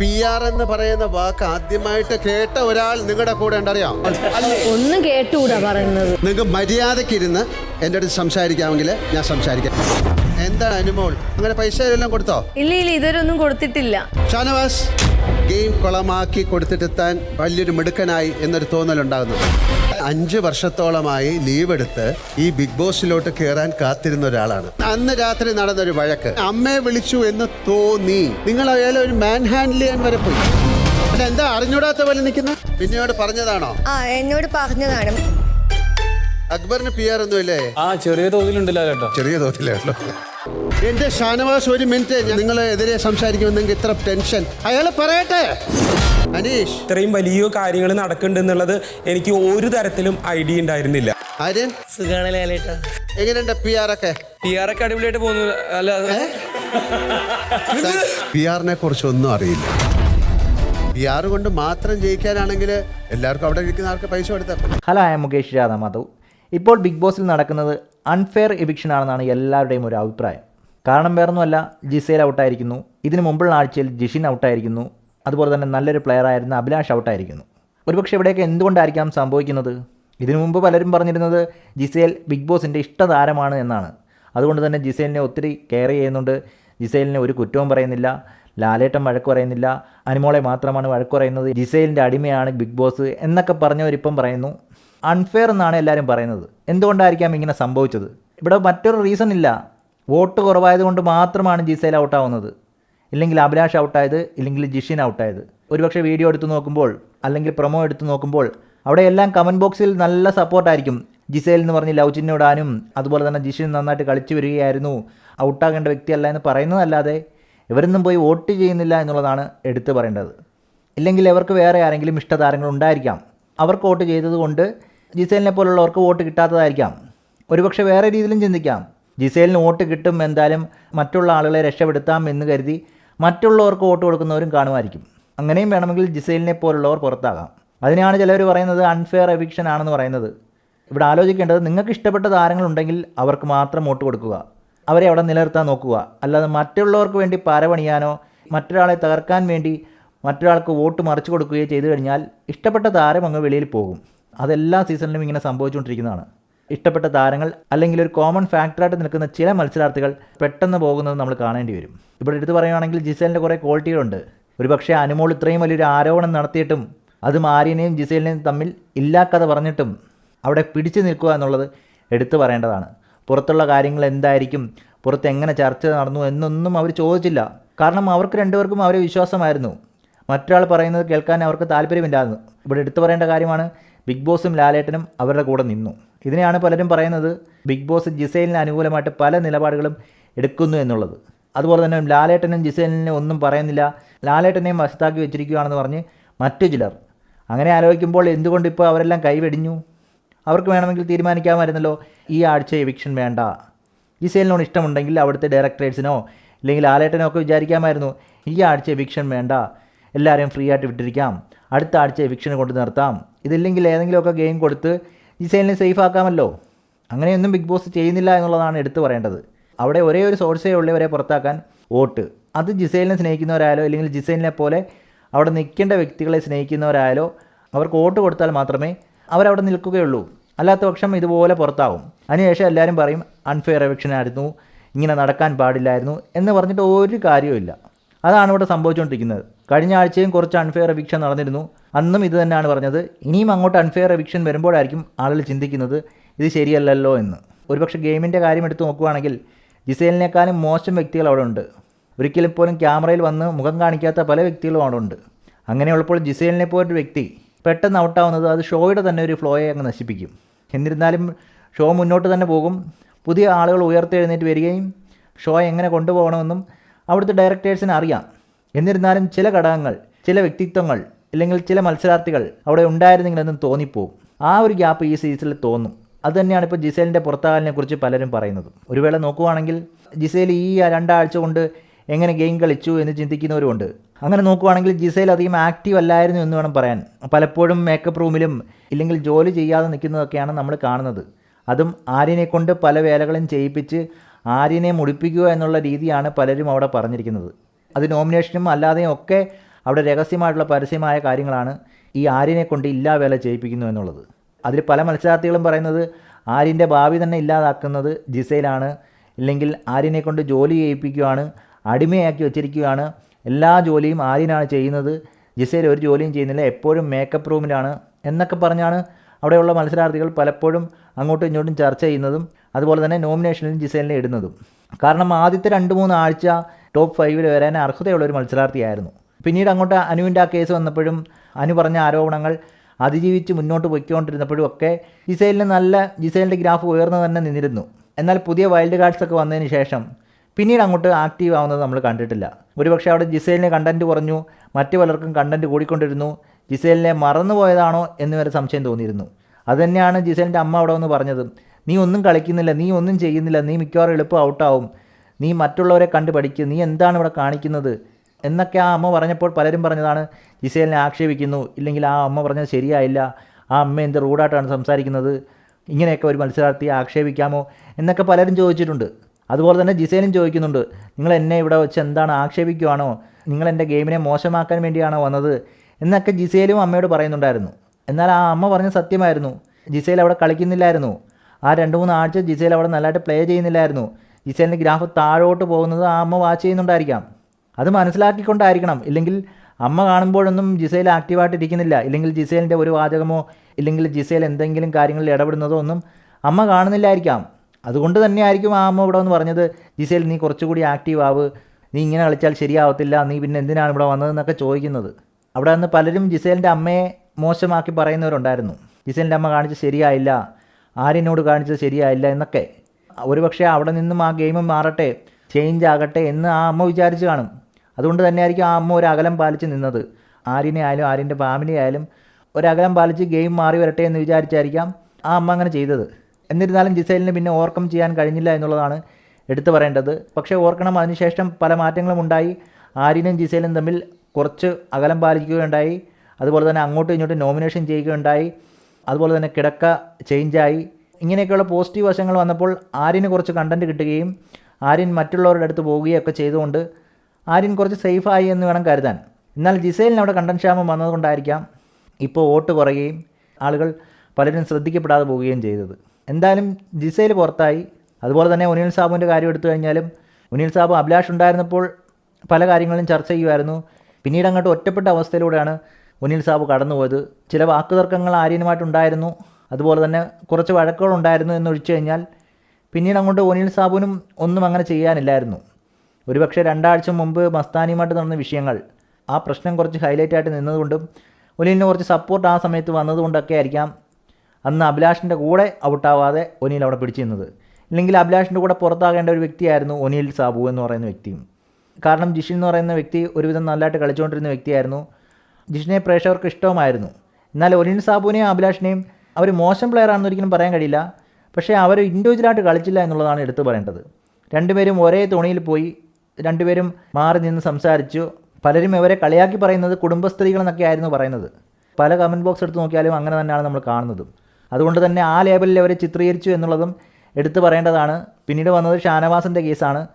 P R എന്ന് പറയുന്ന വാക്ക് ആദ്യമായിട്ട് കേട്ട ഒരാൾ നിങ്ങളുടെ കൂടെ ഉണ്ടറിയാം ഒന്നും കേട്ടുകൂടാ പറയുന്നത്. നിങ്ങൾക്ക് മര്യാദയ്ക്ക് ഇരുന്ന് എന്റെ അടുത്ത് സംസാരിക്കാമെങ്കിൽ ഞാൻ സംസാരിക്കാം. എന്താണ് അനുമോൾ അങ്ങനെ പൈസ എല്ലാം കൊടുത്തോ? ഇല്ല ഇല്ല ഇതുവരൊന്നും കൊടുത്തിട്ടില്ല. ഷാനവാസ്. ഗെയിം കുളമാക്കി കൊടുത്തിട്ടെത്താൻ വലിയൊരു മിടുക്കനായി എന്നൊരു തോന്നലുണ്ടാകുന്നു. അഞ്ച് വർഷത്തോളമായി ലീവ് എടുത്ത് ഈ ബിഗ് ബോസിലോട്ട് കയറാൻ കാത്തിരുന്ന ഒരാളാണ്. അന്ന് രാത്രി നടന്നൊരു വഴക്ക്. അമ്മയെ വിളിച്ചു എന്ന് തോന്നി. നിങ്ങൾ അയാളെ ഒരു മാൻ ഹാൻഡിൽ ചെയ്യാൻ വരെ പോയി. എന്താ അറിഞ്ഞൂടാത്ത പോലെ നിൽക്കുന്ന? പിന്നെയോട് പറഞ്ഞതാണോ? ആ എന്നോട് പറഞ്ഞതാണ്. അക്ബറിന് പി ആർ ഒന്നുമില്ലേ? ആ ചെറിയ തോതിലുണ്ടല്ലോ ചെറിയ തോതിലേ ഉള്ളൂ എന്റെ ഷാനവാസ് ഒരു മിനിറ്റ് നിങ്ങളെതിരെ എതിരെ സംസാരിക്കുമ്പോൾ ഇത്ര ടെൻഷൻ അയാളെ പറയട്ടെ. അനീഷ്. ഇത്രയും വലിയ കാര്യങ്ങൾ നടക്കുന്നുണ്ടെന്നുള്ളത് എനിക്ക് ഒരു തരത്തിലും ഐഡിയ ഉണ്ടായിരുന്നില്ല. ലാലേട്ടാ? എങ്ങനെയുണ്ട് പി ആർ ഒക്കെ? പി ആർ ഒക്കെ അടിപൊളിയായിട്ട് പോകുന്നു. അല്ല പി ആറിനെ കുറിച്ച് ഒന്നും അറിയില്ല. പി ആർ കൊണ്ട് മാത്രം ജയിക്കാനാണെങ്കിൽ എല്ലാവർക്കും അവിടെ ഇരിക്കുന്ന ആൾക്ക് പൈസ കൊടുത്താൽ hello I am Mukesh Radha Madhav ഇപ്പോൾ ബിഗ് ബോസിൽ നടക്കുന്നത് അൺഫെയർ എവിക്ഷൻ ആണെന്നാണ് എല്ലാവരുടെയും ഒരു അഭിപ്രായം. കാരണം വേറൊന്നുമല്ല ജിസേൽ ഔട്ടായിരിക്കുന്നു. ഇതിന് മുമ്പുള്ള ആഴ്ചയിൽ ജിഷിൻ ഔട്ടായിരിക്കുന്നു. അതുപോലെ തന്നെ നല്ലൊരു പ്ലെയർ ആയിരുന്ന അഭിലാഷ് ഔട്ടായിരിക്കുന്നു. ഒരുപക്ഷെ ഇവിടെയൊക്കെ എന്തുകൊണ്ടായിരിക്കാം സംഭവിക്കുന്നത്? ഇതിനു മുമ്പ് പലരും പറഞ്ഞിരുന്നത് ജിസേൽ ബിഗ് ബോസിന്റെ ഇഷ്ടതാരമാണ് എന്നാണ്. അതുകൊണ്ട് തന്നെ ജിസേലിനെ ഒത്തിരി കെയർ ചെയ്യുന്നുണ്ട്. ജിസേലിനെ ഒരു കുറ്റവും പറയുന്നില്ല ലാലേട്ടൻ വഴക്ക് പറയുന്നില്ല അനുമോളെ മാത്രമാണ് വഴക്ക് പറയുന്നത് ജിസേലിന്റെ അടിമയാണ് ബിഗ് ബോസ് എന്നൊക്കെ പറഞ്ഞവരിപ്പം പറയുന്നു. അൺഫെയർ എന്നാണ് എല്ലാവരും പറയുന്നത്. എന്തുകൊണ്ടായിരിക്കാം ഇങ്ങനെ സംഭവിച്ചത്? ഇവിടെ മറ്റൊരു റീസൺ ഇല്ല. വോട്ട് കുറവായതുകൊണ്ട് മാത്രമാണ് ജിസൈൽ ഔട്ടാവുന്നത്. ഇല്ലെങ്കിൽ അഭിലാഷ് ഔട്ടായത് ഇല്ലെങ്കിൽ ജിഷിൻ ഔട്ടായത്. ഒരുപക്ഷെ വീഡിയോ എടുത്ത് നോക്കുമ്പോൾ അല്ലെങ്കിൽ പ്രൊമോ എടുത്ത് നോക്കുമ്പോൾ അവിടെ എല്ലാം കമന്റ് ബോക്സിൽ നല്ല സപ്പോർട്ടായിരിക്കും ജിസേൽ എന്ന് പറഞ്ഞ് ലവ് ചിഹ്നം ഇടാനും അതുപോലെ തന്നെ ജിഷിൻ നന്നായിട്ട് കളിച്ചു വരികയായിരുന്നു. ഔട്ടാകേണ്ട വ്യക്തിയല്ല എന്ന് പറയുന്നതല്ലാതെ ഇവരൊന്നും പോയി വോട്ട് ചെയ്യുന്നില്ല എന്നുള്ളതാണ് എടുത്തു പറയേണ്ടത്. ഇല്ലെങ്കിൽ അവർക്ക് വേറെ ആരെങ്കിലും ഇഷ്ടതാരങ്ങൾ ഉണ്ടായിരിക്കാം. അവർക്ക് വോട്ട് ചെയ്തതുകൊണ്ട് ജിസേലിനെ പോലുള്ളവർക്ക് വോട്ട് കിട്ടാത്തതായിരിക്കാം. ഒരുപക്ഷെ വേറെ രീതിയിലും ചിന്തിക്കാം. ജിസേലിന് വോട്ട് കിട്ടും എന്തായാലും മറ്റുള്ള ആളുകളെ രക്ഷപ്പെടുത്താം എന്ന് കരുതി മറ്റുള്ളവർക്ക് വോട്ട് കൊടുക്കുന്നവരും കാണുമായിരിക്കും. അങ്ങനെയും വേണമെങ്കിൽ ജിസേലിനെ പോലുള്ളവർ പുറത്താകാം. അതിനാണ് ചിലവർ പറയുന്നത് അൺഫെയർ എവിക്ഷൻ ആണെന്ന് പറയുന്നത്. ഇവിടെ ആലോചിക്കേണ്ടത് നിങ്ങൾക്ക് ഇഷ്ടപ്പെട്ട താരങ്ങളുണ്ടെങ്കിൽ അവർക്ക് മാത്രം വോട്ട് കൊടുക്കുക. അവരെ അവിടെ നിലനിർത്താൻ നോക്കുക. അല്ലാതെ മറ്റുള്ളവർക്ക് വേണ്ടി പരപണിയാനോ മറ്റൊരാളെ തകർക്കാൻ വേണ്ടി മറ്റൊരാൾക്ക് വോട്ട് മറിച്ചു കൊടുക്കുകയോ ചെയ്തു കഴിഞ്ഞാൽ ഇഷ്ടപ്പെട്ട താരം അങ്ങ് വെളിയിൽ പോകും. അതെല്ലാ സീസണിലും ഇങ്ങനെ സംഭവിച്ചുകൊണ്ടിരിക്കുന്നതാണ്. ഇഷ്ടപ്പെട്ട താരങ്ങൾ അല്ലെങ്കിൽ ഒരു കോമൺ ഫാക്ടറായിട്ട് നിൽക്കുന്ന ചില മത്സരാർത്ഥികൾ പെട്ടെന്ന് പോകുന്നത് നമ്മൾ കാണേണ്ടി വരും. ഇവിടെ എടുത്തു പറയുകയാണെങ്കിൽ ജിസേലിന്റെ കുറേ ക്വാളിറ്റികളുണ്ട് ഒരുപക്ഷെ അനുമോൾ ഇത്രയും വലിയൊരു ആരോപണം നടത്തിയിട്ടും അതും ആര്യനെയും ജിസേലിനെയും തമ്മിൽ ഇല്ലാക്കഥ പറഞ്ഞിട്ടും അവിടെ പിടിച്ചു നിൽക്കുക എന്നുള്ളത് എടുത്തു പറയേണ്ടതാണ്. പുറത്തുള്ള കാര്യങ്ങൾ എന്തായിരിക്കും? പുറത്ത് എങ്ങനെ ചർച്ച നടന്നു എന്നൊന്നും അവർ ചോദിച്ചില്ല. കാരണം അവർക്ക് രണ്ടുപേർക്കും അവരെ വിശ്വാസമായിരുന്നു. മറ്റൊരാൾ പറയുന്നത് കേൾക്കാൻ അവർക്ക് താല്പര്യമില്ലായിരുന്നു. ഇവിടെ എടുത്തു പറയേണ്ട കാര്യമാണ് ബിഗ് ബോസും ലാലേട്ടനും അവരുടെ കൂടെ നിന്നു. ഇതിനെയാണ് പലരും പറയുന്നത് ബിഗ് ബോസ് ജിസൈലിന് അനുകൂലമായിട്ട് പല നിലപാടുകളും എടുക്കുന്നു എന്നുള്ളത്. അതുപോലെ തന്നെ ലാലേട്ടനും ജിസൈലിനെ ഒന്നും പറയുന്നില്ല. ലാലേട്ടനെയും വശത്താക്കി വെച്ചിരിക്കുകയാണെന്ന് പറഞ്ഞ് മറ്റു ചിലർ. അങ്ങനെ ആലോചിക്കുമ്പോൾ എന്തുകൊണ്ട് ഇപ്പോൾ അവരെല്ലാം കൈവെടിഞ്ഞു? അവർക്ക് വേണമെങ്കിൽ തീരുമാനിക്കാമായിരുന്നല്ലോ ഈ ആഴ്ച എവിക്ഷൻ വേണ്ട. ജിസൈലിനോട് ഇഷ്ടമുണ്ടെങ്കിൽ അവിടുത്തെ ഡയറക്ടറേറ്റ്സിനോ അല്ലെങ്കിൽ ആലേട്ടനോ ഒക്കെ വിചാരിക്കാമായിരുന്നു ഈ ആഴ്ച എവിക്ഷൻ വേണ്ട. എല്ലാവരെയും ഫ്രീ ആയിട്ട് വിട്ടിരിക്കാം. അടുത്ത ആഴ്ച എവിക്ഷൻ കൊണ്ട് നിർത്താം. ഇതില്ലെങ്കിൽ ഏതെങ്കിലുമൊക്കെ ഗെയിം കൊടുത്ത് ജിസൈലിനെ സേഫ് ആക്കാമല്ലോ. അങ്ങനെയൊന്നും ബിഗ് ബോസ് ചെയ്യുന്നില്ല എന്നുള്ളതാണ് എടുത്തു പറയേണ്ടത്. അവിടെ ഒരേ ഒരു സോഴ്സേ ഉള്ളവരെ പുറത്താക്കാൻ. വോട്ട്. അത് ജിസൈലിനെ സ്നേഹിക്കുന്നവരായാലോ അല്ലെങ്കിൽ ജിസൈലിനെ പോലെ അവിടെ നിൽക്കേണ്ട വ്യക്തികളെ സ്നേഹിക്കുന്നവരായാലോ അവർക്ക് വോട്ട് കൊടുത്താൽ മാത്രമേ അവരവിടെ നിൽക്കുകയുള്ളൂ. അല്ലാത്ത പക്ഷം ഇതുപോലെ പുറത്താവും. അതിനുശേഷം എല്ലാവരും പറയും അൺഫെയർ എവിക്ഷൻ ആയിരുന്നു. ഇങ്ങനെ നടക്കാൻ പാടില്ലായിരുന്നു. എന്ന് പറഞ്ഞിട്ട് ഒരു കാര്യവുമില്ല. അതാണ് ഇവിടെ സംഭവിച്ചുകൊണ്ടിരിക്കുന്നത്. കഴിഞ്ഞ ആഴ്ചയും കുറച്ച് അൺഫെയർ എവിക്ഷൻ നടന്നിരുന്നു. അന്നും ഇത് തന്നെയാണ് പറഞ്ഞത്. ഇനിയും അങ്ങോട്ട് അൺഫെയർ എവിക്ഷൻ വരുമ്പോഴായിരിക്കും ആളുകൾ ചിന്തിക്കുന്നത് ഇത് ശരിയല്ലല്ലോ എന്ന്. ഒരുപക്ഷെ ഗെയിമിന്റെ കാര്യം എടുത്ത് നോക്കുകയാണെങ്കിൽ ജിസേലിനേക്കാളും മോശം വ്യക്തികൾ അവിടെ ഉണ്ട്. ഒരിക്കലും പോലും ക്യാമറയിൽ വന്ന് മുഖം കാണിക്കാത്ത പല വ്യക്തികളും അവിടെ ഉണ്ട്. അങ്ങനെയുള്ളപ്പോൾ ജിസേലിനെ പോലൊരു വ്യക്തി പെട്ടെന്ന് ഔട്ടാവുന്നത് അത് ഷോയുടെ തന്നെ ഒരു ഫ്ലോയെ അങ്ങ് നശിപ്പിക്കും. എന്നിരുന്നാലും ഷോ മുന്നോട്ട് തന്നെ പോകും. പുതിയ ആളുകൾ ഉയർത്തെഴുന്നേറ്റ് വരികയും ഷോ എങ്ങനെ കൊണ്ടുപോകണമെന്നും അവിടുത്തെ ഡയറക്ടേഴ്സിന് അറിയാം. എന്നിരുന്നാലും ചില ഘടകങ്ങൾ ചില വ്യക്തിത്വങ്ങൾ അല്ലെങ്കിൽ ചില മത്സരാർത്ഥികൾ അവിടെ ഉണ്ടായിരുന്നെങ്കിലെന്ന് തോന്നിപ്പോവും. ആ ഒരു ഗ്യാപ്പ് ഈ സീസണിൽ തോന്നും. അതുതന്നെയാണ് ഇപ്പോൾ ജിസേലിന്റെ പുറത്താകലിനെ കുറിച്ച് പലരും പറയുന്നത്. ഒരു വേള നോക്കുവാണെങ്കിൽ ജിസേൽ ഈ രണ്ടാഴ്ച കൊണ്ട് എങ്ങനെ ഗെയിം കളിച്ചു എന്ന് ചിന്തിക്കുന്നവരുമുണ്ട്. അങ്ങനെ നോക്കുവാണെങ്കിൽ ജിസേൽ അധികം ആക്റ്റീവ് അല്ലായിരുന്നു എന്ന് വേണം പറയാൻ. പലപ്പോഴും മേക്കപ്പ് റൂമിലും ഇല്ലെങ്കിൽ ജോലി ചെയ്യാതെ നിൽക്കുന്നതൊക്കെയാണ് നമ്മൾ കാണുന്നത്. അതും ആര്യനെ കൊണ്ട് പല വേലകളും ചെയ്യിപ്പിച്ച് ആര്യനെ മുടിപ്പിക്കുക എന്നുള്ള രീതിയാണ് പലരും അവിടെ പറഞ്ഞിരിക്കുന്നത്. അത് നോമിനേഷനും അല്ലാതെയും ഒക്കെ അവിടെ രഹസ്യമായിട്ടുള്ള പരസ്യമായ കാര്യങ്ങളാണ് ഈ ആര്യനെ കൊണ്ട് ഇല്ലാ വേല ചെയ്യിപ്പിക്കുന്നു എന്നുള്ളത്. അതിൽ പല മത്സരാർത്ഥികളും പറയുന്നത് ആര്യന്റെ ഭാവി തന്നെ ഇല്ലാതാക്കുന്നത് ജിസയിലാണ് ഇല്ലെങ്കിൽ ആര്യനെ കൊണ്ട് ജോലി ചെയ്യിപ്പിക്കുകയാണ് അടിമയാക്കി വെച്ചിരിക്കുകയാണ് എല്ലാ ജോലിയും ആര്യനാണ് ചെയ്യുന്നത്. ജിസയിൽ ഒരു ജോലിയും ചെയ്യുന്നില്ല എപ്പോഴും മേക്കപ്പ് റൂമിലാണ് എന്നൊക്കെ പറഞ്ഞാണ് അവിടെയുള്ള മത്സരാർത്ഥികൾ പലപ്പോഴും അങ്ങോട്ടും ഇങ്ങോട്ടും ചർച്ച ചെയ്യുന്നതും അതുപോലെ തന്നെ നോമിനേഷനിലും ജിസേലിനെ ഇടുന്നതും. കാരണം ആദ്യത്തെ രണ്ട് മൂന്ന് ആഴ്ച ടോപ്പ് ഫൈവിൽ വരാൻ അർഹതയുള്ള ഒരു മത്സരാർത്ഥിയായിരുന്നു. പിന്നീട് അങ്ങോട്ട് അനുവിന്റെ ആ കേസ് വന്നപ്പോഴും അനു പറഞ്ഞ ആരോപണങ്ങൾ അതിജീവിച്ച് മുന്നോട്ട് പൊയ്ക്കൊണ്ടിരുന്നപ്പോഴും ഒക്കെ ജിസേലിന് നല്ല ജിസേലിന്റെ ഗ്രാഫ് ഉയർന്നു തന്നെ നിന്നിരുന്നു. എന്നാൽ പുതിയ വൈൽഡ് കാർഡ്സൊക്കെ വന്നതിന് ശേഷം പിന്നീട് അങ്ങോട്ട് ആക്റ്റീവ് ആവുന്നത് നമ്മൾ കണ്ടിട്ടില്ല. ഒരുപക്ഷെ അവിടെ ജിസേലിന് കണ്ടന്റ് കുറഞ്ഞു മറ്റു പലർക്കും കണ്ടന്റ് കൂടിക്കൊണ്ടിരുന്നു. ജിസേലിനെ മറന്നുപോയതാണോ എന്ന് വരെ സംശയം തോന്നിയിരുന്നു. അതുതന്നെയാണ് ജിസേലിന്റെ അമ്മ അവിടെ വന്ന് പറഞ്ഞത്. നീ ഒന്നും കളിക്കുന്നില്ല നീ ഒന്നും ചെയ്യുന്നില്ല നീ മിക്കവാറും എളുപ്പം ഔട്ടാവും. നീ മറ്റുള്ളവരെ കണ്ട് പഠിക്കുക നീ എന്താണ് ഇവിടെ കാണിക്കുന്നത്? എന്നൊക്കെ ആ അമ്മ പറഞ്ഞപ്പോൾ പലരും പറഞ്ഞതാണ് ജിസേലിനെ ആക്ഷേപിക്കുന്നു ഇല്ലെങ്കിൽ ആ അമ്മ പറഞ്ഞത് ശരിയായില്ല. ആ അമ്മ എന്ത് റൂഡായിട്ടാണ് സംസാരിക്കുന്നത്? ഇങ്ങനെയൊക്കെ ഒരു മത്സരാർത്ഥിയെ ആക്ഷേപിക്കാമോ? എന്നൊക്കെ പലരും ചോദിച്ചിട്ടുണ്ട്. അതുപോലെ തന്നെ ജിസേലും ചോദിക്കുന്നുണ്ട് നിങ്ങൾ എന്നെ ഇവിടെ വെച്ച് എന്താണ് ആക്ഷേപിക്കുവാണോ? നിങ്ങൾ എന്റെ ഗെയിമിനെ മോശമാക്കാൻ വേണ്ടിയാണോ വന്നത്? എന്നൊക്കെ ജിസേലും അമ്മയോട് പറയുന്നുണ്ടായിരുന്നു. എന്നാൽ ആ അമ്മ പറഞ്ഞ സത്യമായിരുന്നു. ജിസേൽ അവിടെ കളിക്കുന്നില്ലായിരുന്നു. ആ രണ്ട് മൂന്ന് ആഴ്ച ജിസേൽ അവിടെ നല്ലതായിട്ട് പ്ലേ ചെയ്യുന്നില്ലായിരുന്നു. ജിസേലിന്റെ ഗ്രാഫ് താഴോട്ട് പോകുന്നത് ആ അമ്മ വാച്ച് ചെയ്യുന്നുണ്ടായിരിക്കാം. അത് മനസ്സിലാക്കിക്കൊണ്ടായിരിക്കണം. ഇല്ലെങ്കിൽ അമ്മ കാണുമ്പോഴൊന്നും ജിസേൽ ആക്റ്റീവായിട്ട് ഇരിക്കുന്നില്ല. ഇല്ലെങ്കിൽ ജിസേലിന്റെ ഒരു വാചകമോ ഇല്ലെങ്കിൽ ജിസേൽ എന്തെങ്കിലും കാര്യങ്ങളിൽ ഇടപെടുന്നതോ ഒന്നും അമ്മ കാണുന്നില്ലായിരിക്കാം. അതുകൊണ്ട് തന്നെയായിരിക്കും ആ അമ്മ ഇവിടെ വന്ന് പറഞ്ഞത് ജിസേൽ നീ കുറച്ചുകൂടി ആക്റ്റീവ് ആവ്. നീ ഇങ്ങനെ കളിച്ചാൽ ശരിയാവത്തില്ല. നീ പിന്നെ എന്തിനാണ് ഇവിടെ വന്നതെന്നൊക്കെ ചോദിക്കുന്നത്. അവിടെ നിന്ന് പലരും ജിസേലിന്റെ അമ്മയെ മോശമാക്കി പറയുന്നവരുണ്ടായിരുന്നു. ജിസേലിന്റെ അമ്മ കാണിച്ചത് ശരിയായില്ല. ആര്യനോട് കാണിച്ചത് ശരിയായില്ല എന്നൊക്കെ. ഒരുപക്ഷെ അവിടെ നിന്നും ആ ഗെയിം മാറട്ടെ ചേഞ്ച് ആകട്ടെ എന്ന് ആ അമ്മ വിചാരിച്ച് കാണും. അതുകൊണ്ട് തന്നെയായിരിക്കും ആ അമ്മ ഒരു അകലം പാലിച്ച് നിന്നത്. ആര്യനെ ആയാലും ആര്യന്റെ ഫാമിലി ആയാലും ഒരകലം പാലിച്ച് ഗെയിം മാറി വരട്ടെ എന്ന് വിചാരിച്ചായിരിക്കാം ആ അമ്മ അങ്ങനെ ചെയ്തത്. എന്നിരുന്നാലും ജിസൈലിന് പിന്നെ ഓർക്കം ചെയ്യാൻ കഴിഞ്ഞില്ല എന്നുള്ളതാണ് എടുത്തു പറയേണ്ടത്. പക്ഷേ ഓർക്കണം അതിനുശേഷം പല മാറ്റങ്ങളും ഉണ്ടായി. ആര്യനും ജിസൈലും തമ്മിൽ കുറച്ച് അകലം പാലിക്കുകയുണ്ടായി. അതുപോലെ തന്നെ അങ്ങോട്ടും ഇങ്ങോട്ടും നോമിനേഷൻ ചെയ്യുകയുണ്ടായി. അതുപോലെ തന്നെ കിടക്ക ചേഞ്ചായി ഇങ്ങനെയൊക്കെയുള്ള പോസിറ്റീവ് വശങ്ങൾ വന്നപ്പോൾ ആര്യന് കുറച്ച് കണ്ടന്റ് കിട്ടുകയും ആര്യൻ മറ്റുള്ളവരുടെ അടുത്ത് പോവുകയും ഒക്കെ ചെയ്തുകൊണ്ട് ആര്യൻ കുറച്ച് സേഫായി എന്ന് വേണം കരുതാൻ. എന്നാൽ ജിസൈലിന് അവിടെ കണ്ടന്റ് ക്ഷാമം വന്നതുകൊണ്ടായിരിക്കാം ഇപ്പോൾ വോട്ട് കുറയുകയും ആളുകൾ പലരും ശ്രദ്ധിക്കപ്പെടാതെ പോവുകയും ചെയ്തത്. എന്തായാലും ജിസൈൽ പുറത്തായി. അതുപോലെ തന്നെ ഉനിൽ സാബുവിന്റെ കാര്യം എടുത്തു കഴിഞ്ഞാലും ഉനിൽ സാബു അഭിലാഷ് ഉണ്ടായിരുന്നപ്പോൾ പല കാര്യങ്ങളും ചർച്ച ചെയ്യുമായിരുന്നു. പിന്നീട് അങ്ങോട്ട് ഒറ്റപ്പെട്ട അവസ്ഥയിലൂടെയാണ് മുനിൽ സാബ് കടന്നുപോയത്. ചില വാക്കുതർക്കങ്ങൾ ആര്യനുമായിട്ടുണ്ടായിരുന്നു. അതുപോലെ തന്നെ കുറച്ച് വഴക്കുകളുണ്ടായിരുന്നു എന്ന് ഒഴിച്ചു കഴിഞ്ഞാൽ പിന്നീട് അങ്ങോട്ട് ഒനിൽ സാബുവിനും ഒന്നും അങ്ങനെ ചെയ്യാനില്ലായിരുന്നു. ഒരുപക്ഷെ രണ്ടാഴ്ച മുമ്പ് മസ്താനിയുമായിട്ട് നടന്ന വിഷയങ്ങൾ ആ പ്രശ്നം കുറച്ച് ഹൈലൈറ്റ് ആയിട്ട് നിന്നതുകൊണ്ടും ഒനിലിന് കുറച്ച് സപ്പോർട്ട് ആ സമയത്ത് വന്നതുകൊണ്ടൊക്കെ ആയിരിക്കാം അന്ന് അഭിലാഷിന്റെ കൂടെ ഔട്ടാവാതെ ഒനിൽ അവിടെ പിടിച്ചു നിന്നത് ഇല്ലെങ്കിൽ അഭിലാഷിന്റെ കൂടെ പുറത്താകേണ്ട ഒരു വ്യക്തിയായിരുന്നു ഒനിൽ സാബു എന്ന് പറയുന്ന വ്യക്തിയും. കാരണം ജിഷിൻ എന്ന് പറയുന്ന വ്യക്തി ഒരുവിധം നല്ലതായിട്ട് കളിച്ചുകൊണ്ടിരുന്ന വ്യക്തിയായിരുന്നു. ജിഷിനെ പ്രേക്ഷകർക്ക് ഇഷ്ടവുമായിരുന്നു. എന്നാൽ ഒലിൻ സാബുവിനെയും അഭിലാഷിനെയും അവർ മോശം പ്ലെയർ ആണെന്ന് ഒരിക്കലും പറയാൻ കഴിയില്ല. പക്ഷേ അവർ ഇൻഡിവിജ്വലായിട്ട് കളിച്ചില്ല എന്നുള്ളതാണ് എടുത്തു പറയേണ്ടത്. രണ്ടുപേരും ഒരേ തുണിയിൽ പോയി രണ്ടുപേരും മാറി നിന്ന് സംസാരിച്ചു. പലരും ഇവരെ കളിയാക്കി പറയുന്നത് കുടുംബസ്ത്രീകൾ എന്നൊക്കെ ആയിരുന്നു പറയുന്നത്. പല കമന്റ് ബോക്സ് എടുത്ത് നോക്കിയാലും അങ്ങനെ തന്നെയാണ് നമ്മൾ കാണുന്നതും. അതുകൊണ്ട് തന്നെ ആ ലേബലിൽ അവരെ ചിത്രീകരിച്ചു എന്നുള്ളതും എടുത്തു പറയേണ്ടതാണ്. പിന്നീട് വന്നത് ഷാനവാസിന്റെ കേസാണ്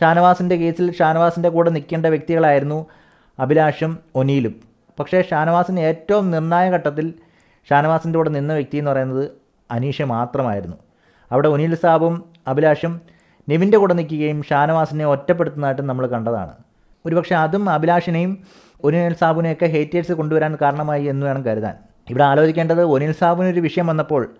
ഷാനവാസിന്റെ കേസിൽ ഷാനവാസിന്റെ കൂടെ നിൽക്കേണ്ട വ്യക്തികളായിരുന്നു അഭിലാഷും ഒനീലും. പക്ഷേ ഷാനവാസിന് ഏറ്റവും നിർണായക ഘട്ടത്തിൽ ഷാനവാസിന്റെ കൂടെ നിന്ന വ്യക്തി എന്ന് പറയുന്നത് അനീഷ മാത്രമായിരുന്നു. അവിടെ ഒനീൽ സാബും അഭിലാഷും നിവിന്റെ കൂടെ നിൽക്കുകയും ഷാനവാസിനെ ഒറ്റപ്പെടുത്തുന്നതായിട്ടും നമ്മൾ കണ്ടതാണ്. ഒരുപക്ഷെ അതും അഭിലാഷിനെയും ഒനീൽ സാബുനെയൊക്കെ ഹേറ്റേഴ്സ് കൊണ്ടുവരാൻ കാരണമായി എന്ന് വേണം കരുതാൻ. ഇവിടെ ആലോചിക്കേണ്ടത് ഒനിൽ സാബുവിനൊരു വിഷയം വന്നപ്പോൾ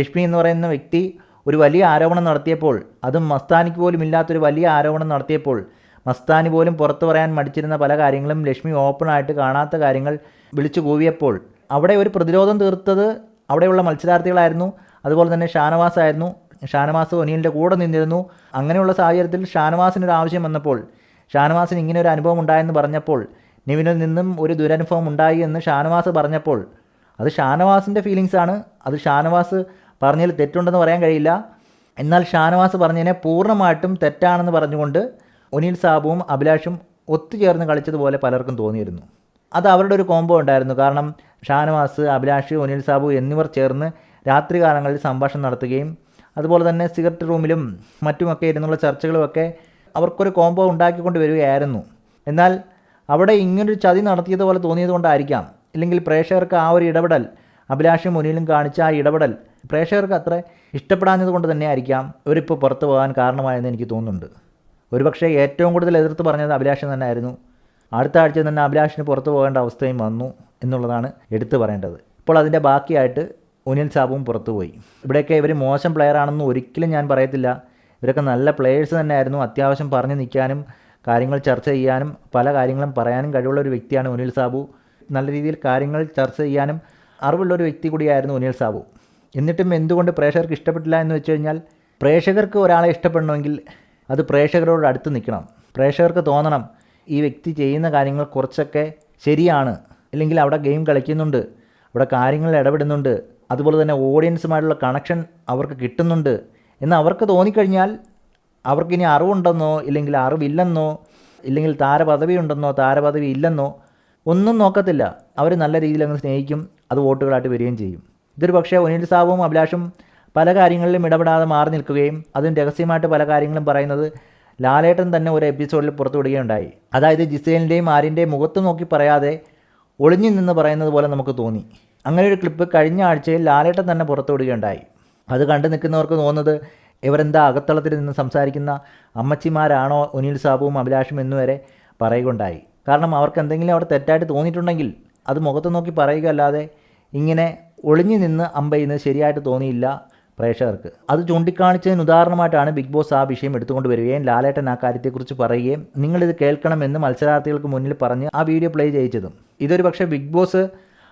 രശ്മി എന്ന് പറയുന്ന വ്യക്തി ഒരു വലിയ ആരോപണം നടത്തിയപ്പോൾ അതും മസ്താനിക്ക് പോലും ഇല്ലാത്തൊരു വലിയ ആരോപണം നടത്തിയപ്പോൾ മസ്താനി പോലും പുറത്തു പറയാൻ മടിച്ചിരുന്ന പല കാര്യങ്ങളും ലക്ഷ്മി ഓപ്പണായിട്ട് കാണാത്ത കാര്യങ്ങൾ വിളിച്ചു കൂവിയപ്പോൾ അവിടെ ഒരു പ്രതിരോധം തീർത്തത് അവിടെയുള്ള മത്സരാർത്ഥികളായിരുന്നു. അതുപോലെ തന്നെ ഷാനവാസ് ആയിരുന്നു ഷാനവാസ് ഒനിയലിന്റെ കൂടെ നിന്നിരുന്നു. അങ്ങനെയുള്ള സാഹചര്യത്തിൽ ഷാനവാസിനൊരു ആവശ്യം വന്നപ്പോൾ ഷാനവാസിന് ഇങ്ങനെ ഒരു അനുഭവം ഉണ്ടായെന്ന് പറഞ്ഞപ്പോൾ നിവിനിൽ നിന്നും ഒരു ദുരനുഭവം ഉണ്ടായി എന്ന് ഷാനവാസ് പറഞ്ഞപ്പോൾ അത് ഷാനവാസിന്റെ ഫീലിങ്സ് ആണ്. അത് ഷാനവാസ് പറഞ്ഞതിൽ തെറ്റുണ്ടെന്ന് പറയാൻ കഴിയില്ല. എന്നാൽ ഷാനവാസ് പറഞ്ഞതിനെ പൂർണമായിട്ടും തെറ്റാണെന്ന് പറഞ്ഞുകൊണ്ട് ഒനീൽ സാബുവും അഭിലാഷും ഒത്തുചേർന്ന് കളിച്ചതുപോലെ പലർക്കും തോന്നിയിരുന്നു. അത് അവരുടെ ഒരു കോംബോ ഉണ്ടായിരുന്നു. കാരണം ഷാനവാസ് അഭിലാഷ് ഒനിൽ സാബു എന്നിവർ ചേർന്ന് രാത്രികാലങ്ങളിൽ സംഭാഷണം നടത്തുകയും അതുപോലെ തന്നെ സിഗരറ്റ് റൂമിലും മറ്റുമൊക്കെ ഇരുന്നുള്ള ചർച്ചകളുമൊക്കെ അവർക്കൊരു കോംബോ ഉണ്ടാക്കിക്കൊണ്ട് വരികയായിരുന്നു. എന്നാൽ അവിടെ ഇങ്ങനൊരു ചതി നടത്തിയതുപോലെ തോന്നിയത് കൊണ്ടായിരിക്കാം ഇല്ലെങ്കിൽ പ്രേക്ഷകർക്ക് ആ ഒരു ഇടപെടൽ അഭിലാഷും മുനിയിലും കാണിച്ച ആ ഇടപെടൽ പ്രേക്ഷകർക്ക് അത്ര ഇഷ്ടപ്പെടാഞ്ഞത് കൊണ്ട് തന്നെ ആയിരിക്കാം ഇവരിപ്പോൾ പുറത്തു പോകാൻ കാരണമായെന്ന് എനിക്ക് തോന്നുന്നുണ്ട്. ഒരുപക്ഷെ ഏറ്റവും കൂടുതൽ എതിർത്ത് പറഞ്ഞത് അഭിലാഷൻ തന്നെ ആയിരുന്നു. അടുത്ത ആഴ്ച തന്നെ അഭിലാഷിന് പുറത്തു പോകേണ്ട അവസ്ഥയും വന്നു എന്നുള്ളതാണ് എടുത്തു പറയേണ്ടത്. ഇപ്പോൾ അതിന്റെ ബാക്കിയായിട്ട് ഉനിൽ സാബുവും പുറത്തുപോയി ഇവിടെയൊക്കെ ഇവർ മോശം പ്ലെയർ ആണെന്ന് ഒരിക്കലും ഞാൻ പറയത്തില്ല. ഇവരൊക്കെ നല്ല പ്ലെയേഴ്സ് തന്നെയായിരുന്നു അത്യാവശ്യം പറഞ്ഞു നിൽക്കാനും കാര്യങ്ങൾ ചർച്ച ചെയ്യാനും പല കാര്യങ്ങളും പറയാനും കഴിവുള്ള ഒരു വ്യക്തിയാണ് ഉനിൽ സാബു. നല്ല രീതിയിൽ കാര്യങ്ങൾ ചർച്ച ചെയ്യാനും അറിവുള്ള ഒരു വ്യക്തി കൂടിയായിരുന്നു ഉനിൽ സാബു. എന്നിട്ടും എന്തുകൊണ്ട് പ്രേക്ഷകർക്ക് ഇഷ്ടപ്പെട്ടില്ല എന്ന് വെച്ച് കഴിഞ്ഞാൽ പ്രേക്ഷകർക്ക് ഒരാളെ ഇഷ്ടപ്പെടണമെങ്കിൽ അത് പ്രേക്ഷകരോട് അടുത്ത് നിൽക്കണം. പ്രേക്ഷകർക്ക് തോന്നണം ഈ വ്യക്തി ചെയ്യുന്ന കാര്യങ്ങൾ കുറച്ചൊക്കെ ശരിയാണ്. അല്ലെങ്കിൽ അവിടെ ഗെയിം കളിക്കുന്നുണ്ട് അവിടെ കാര്യങ്ങളിൽ ഇടപെടുന്നുണ്ട് അതുപോലെ തന്നെ ഓഡിയൻസുമായിട്ടുള്ള കണക്ഷൻ അവർക്ക് കിട്ടുന്നുണ്ട് എന്ന് അവർക്ക് തോന്നിക്കഴിഞ്ഞാൽ അവർക്കിനി അറിവുണ്ടെന്നോ ഇല്ലെങ്കിൽ അറിവില്ലെന്നോ ഇല്ലെങ്കിൽ താരപദവി ഉണ്ടെന്നോ താരപദവി ഇല്ലെന്നോ ഒന്നും നോക്കത്തില്ല. അവർ നല്ല രീതിയിൽ അങ്ങ് സ്നേഹിക്കും അത് വോട്ടുകളായിട്ട് വരികയും ചെയ്യും. ഇതൊരു പക്ഷേ ഒനിൽ സാബുവും അഭിലാഷും പല കാര്യങ്ങളിലും ഇടപെടാതെ മാറി നിൽക്കുകയും അതും രഹസ്യമായിട്ട് പല കാര്യങ്ങളും പറയുന്നത് ലാലേട്ടൻ തന്നെ ഒരു എപ്പിസോഡിൽ പുറത്തുവിടുകയുണ്ടായി അതായത് ജിസേലിന്റെയും ആര്യന്റെയും മുഖത്ത് നോക്കി പറയാതെ ഒളിഞ്ഞു നിന്ന് പറയുന്നത് പോലെ നമുക്ക് തോന്നി. അങ്ങനെ ഒരു ക്ലിപ്പ് കഴിഞ്ഞ ആഴ്ചയിൽ ലാലേട്ടൻ തന്നെ പുറത്തുവിടുകയുണ്ടായി അത് കണ്ടു നിൽക്കുന്നവർക്ക് തോന്നുന്നത് ഇവരെന്താ അകത്തളത്തിൽ നിന്ന് സംസാരിക്കുന്ന അമ്മച്ചിമാരാണോ ഒനിൽ സാബുവും അഭിലാഷും എന്നുവരെ പറയുകയുണ്ടായി. കാരണം അവർക്ക് എന്തെങ്കിലും അവിടെ തെറ്റായിട്ട് തോന്നിയിട്ടുണ്ടെങ്കിൽ അത് മുഖത്ത് നോക്കി പറയുക അല്ലാതെ ഇങ്ങനെ ഒളിഞ്ഞു നിന്ന് അമ്പയുന്നത് ശരിയായിട്ട് തോന്നിയില്ല പ്രേക്ഷകർക്ക്. അത് ചൂണ്ടിക്കാണിച്ചതിന് ഉദാഹരണമായിട്ടാണ് ബിഗ് ബോസ് ആ വിഷയം എടുത്തുകൊണ്ട് വരികയും ലാലേട്ടൻ ആ കാര്യത്തെക്കുറിച്ച് പറയുകയും നിങ്ങളിത് കേൾക്കണമെന്ന് മത്സരാർത്ഥികൾക്ക് മുന്നിൽ പറഞ്ഞ് ആ വീഡിയോ പ്ലേ ചെയ്യിച്ചതും. ഇതൊരു പക്ഷേ ബിഗ് ബോസ്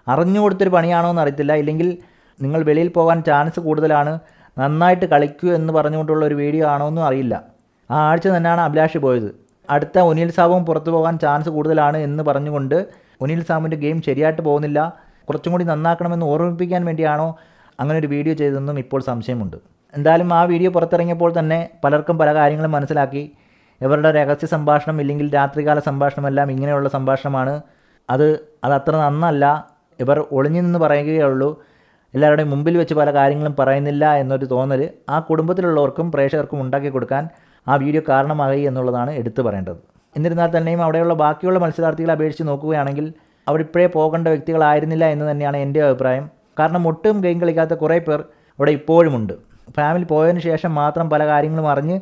അറിഞ്ഞു കൊടുത്തൊരു പണിയാണോ എന്ന് അറിയത്തില്ല ഇല്ലെങ്കിൽ നിങ്ങൾ വെളിയിൽ പോകാൻ ചാൻസ് കൂടുതലാണ്. നന്നായിട്ട് കളിക്കൂ എന്ന് പറഞ്ഞുകൊണ്ടുള്ള ഒരു വീഡിയോ ആണോ എന്നും അറിയില്ല. ആ ആഴ്ച തന്നെയാണ് അഭിലാഷ് പോയത്. അടുത്ത ഒനിൽ സാബും പുറത്തു പോകാൻ ചാൻസ് കൂടുതലാണ് എന്ന് പറഞ്ഞുകൊണ്ട് ഒനിൽ സാബുവിന്റെ ഗെയിം ശരിയായിട്ട് പോകുന്നില്ല. കുറച്ചും കൂടി നന്നാക്കണമെന്ന് ഓർമ്മിപ്പിക്കാൻ വേണ്ടിയാണോ അങ്ങനെ ഒരു വീഡിയോ ചെയ്തതെന്നും ഇപ്പോൾ സംശയമുണ്ട്. എന്തായാലും ആ വീഡിയോ പുറത്തിറങ്ങിയപ്പോൾ തന്നെ പലർക്കും പല കാര്യങ്ങളും മനസ്സിലാക്കി. ഇവരുടെ രഹസ്യ സംഭാഷണം ഇല്ലെങ്കിൽ രാത്രികാല സംഭാഷണമെല്ലാം ഇങ്ങനെയുള്ള സംഭാഷണമാണ്. അത് അത് അത്ര നന്നല്ല. ഇവർ ഒളിഞ്ഞു നിന്ന് പറയുകയേ ഉള്ളൂ. എല്ലാവരുടെയും മുമ്പിൽ വെച്ച് പല കാര്യങ്ങളും പറയുന്നില്ല എന്നൊരു തോന്നൽ ആ കുടുംബത്തിലുള്ളവർക്കും പ്രേക്ഷകർക്കും ഉണ്ടാക്കി കൊടുക്കാൻ ആ വീഡിയോ കാരണമായി എന്നുള്ളതാണ് എടുത്തു പറയേണ്ടത്. എന്നിരുന്നാൽ തന്നെയും അവിടെയുള്ള ബാക്കിയുള്ള മത്സരാർത്ഥികളെ അപേക്ഷിച്ച് നോക്കുകയാണെങ്കിൽ അവരിപ്പോഴേ പോകേണ്ട വ്യക്തികളായിരുന്നില്ല എന്ന് തന്നെയാണ് എന്റെ അഭിപ്രായം. കാരണം ഒട്ടും ഗെയിം കളിക്കാത്ത കുറേ പേർ അവിടെ ഇപ്പോഴുമുണ്ട് ഫാമിലി പോയതിന് ശേഷം മാത്രം പല കാര്യങ്ങളും അറിഞ്ഞ്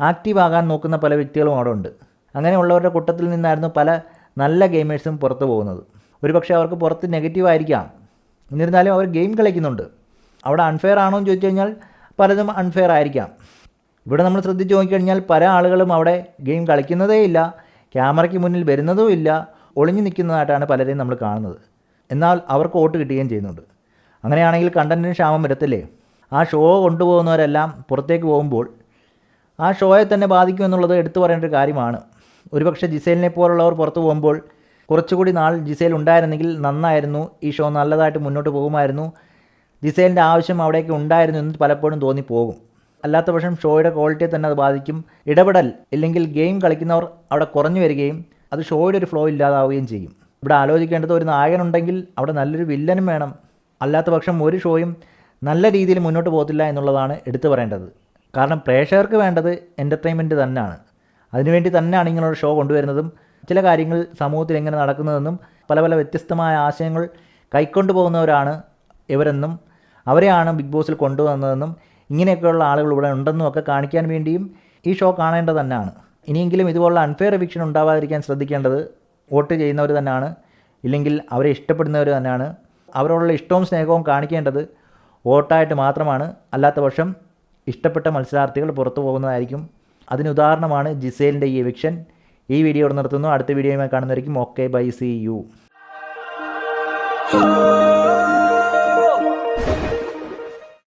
ആക്റ്റീവ് ആകാൻ നോക്കുന്ന പല വ്യക്തികളും അവിടെ ഉണ്ട്. അങ്ങനെയുള്ളവരുടെ കൂട്ടത്തിൽ നിന്നായിരുന്നു പല നല്ല ഗെയിമേഴ്സും പുറത്തു പോകുന്നത്. ഒരുപക്ഷെ അവർക്ക് പുറത്ത് നെഗറ്റീവ് ആയിരിക്കാം. എന്നിരുന്നാലും അവർ ഗെയിം കളിക്കുന്നുണ്ട്. അവിടെ അൺഫെയർ ആണോ എന്ന് ചോദിച്ചു കഴിഞ്ഞാൽ പലതും അൺഫെയർ ആയിരിക്കാം. ഇവിടെ നമ്മൾ ശ്രദ്ധിച്ച് നോക്കിക്കഴിഞ്ഞാൽ പല ആളുകളും അവിടെ ഗെയിം കളിക്കുന്നതേ ഇല്ല. ക്യാമറയ്ക്ക് മുന്നിൽ വരുന്നതും ഇല്ല. ഒളിഞ്ഞു നിൽക്കുന്നതായിട്ടാണ് പലരെയും നമ്മൾ കാണുന്നത്. എന്നാൽ അവർക്ക് വോട്ട് കിട്ടുകയും ചെയ്യുന്നുണ്ട്. അങ്ങനെയാണെങ്കിൽ കണ്ടന്റിന് ക്ഷാമം വരത്തില്ലേ? ആ ഷോ കൊണ്ടുപോകുന്നവരെല്ലാം പുറത്തേക്ക് പോകുമ്പോൾ ആ ഷോയെ തന്നെ ബാധിക്കുമെന്നുള്ളത് എടുത്തു പറയേണ്ട ഒരു കാര്യമാണ്. ഒരുപക്ഷെ ജിസേലിനെ പോലുള്ളവർ പുറത്തു പോകുമ്പോൾ കുറച്ചുകൂടി നാൾ ജിസേൽ ഉണ്ടായിരുന്നെങ്കിൽ നന്നായിരുന്നു. ഈ ഷോ നല്ലതായിട്ട് മുന്നോട്ട് പോകുമായിരുന്നു. ജിസേലിന്റെ ആവശ്യം അവിടേക്ക് ഉണ്ടായിരുന്നു എന്ന് പലപ്പോഴും തോന്നിപ്പോകും. അല്ലാത്ത പക്ഷം ഷോയുടെ ക്വാളിറ്റിയെ തന്നെ അത് ബാധിക്കും. ഇടപെടൽ ഇല്ലെങ്കിൽ ഗെയിം കളിക്കുന്നവർ അവിടെ കുറഞ്ഞു വരികയും അത് ഷോയുടെ ഒരു ഫ്ലോ ഇല്ലാതാവുകയും ചെയ്യും. ഇവിടെ ആലോചിക്കേണ്ടത് ഒരു നായകനുണ്ടെങ്കിൽ അവിടെ നല്ലൊരു വില്ലനും വേണം. അല്ലാത്ത പക്ഷം ഒരു ഷോയും നല്ല രീതിയിൽ മുന്നോട്ട് പോകത്തില്ല എന്നുള്ളതാണ് എടുത്തു പറയേണ്ടത്. കാരണം പ്രേക്ഷകർക്ക് വേണ്ടത് എന്റർടൈൻമെന്റ് തന്നെയാണ് അതിനുവേണ്ടി തന്നെയാണ് ഇങ്ങനെയുള്ള ഷോ കൊണ്ടുവരുന്നതും ചില കാര്യങ്ങൾ സമൂഹത്തിൽ എങ്ങനെ നടക്കുന്നതെന്നും പല പല വ്യത്യസ്തമായ ആശയങ്ങൾ കൈക്കൊണ്ടു പോകുന്നവരാണ് ഇവരെന്നും അവരെയാണ് ബിഗ് ബോസിൽ കൊണ്ടുവന്നതെന്നും ഇങ്ങനെയൊക്കെയുള്ള ആളുകൾ ഇവിടെ ഉണ്ടെന്നും ഒക്കെ കാണിക്കാൻ വേണ്ടിയും ഈ ഷോ കാണേണ്ടത് തന്നെയാണ് ഇനിയെങ്കിലും ഇതുപോലുള്ള അൺഫെയർ എവിക്ഷൻ ഉണ്ടാവാതിരിക്കാൻ ശ്രദ്ധിക്കേണ്ടത് വോട്ട് ചെയ്യുന്നവർ തന്നെയാണ്. ഇല്ലെങ്കിൽ അവരെ ഇഷ്ടപ്പെടുന്നവർ തന്നെയാണ്. അവരോടുള്ള ഇഷ്ടവും സ്നേഹവും കാണിക്കേണ്ടത് വോട്ടായിട്ട് മാത്രമാണ്. അല്ലാത്ത പക്ഷം ഇഷ്ടപ്പെട്ട മത്സരാർത്ഥികൾ പുറത്തു പോകുന്നതായിരിക്കും. അതിന് ഉദാഹരണമാണ് ജിസേലിന്റെ ഈ എവിക്ഷൻ ഈ വീഡിയോ നിർത്തുന്നു. അടുത്ത വീഡിയോയുമായി കാണുന്നതായിരിക്കും ഓക്കെ ബൈ സി യു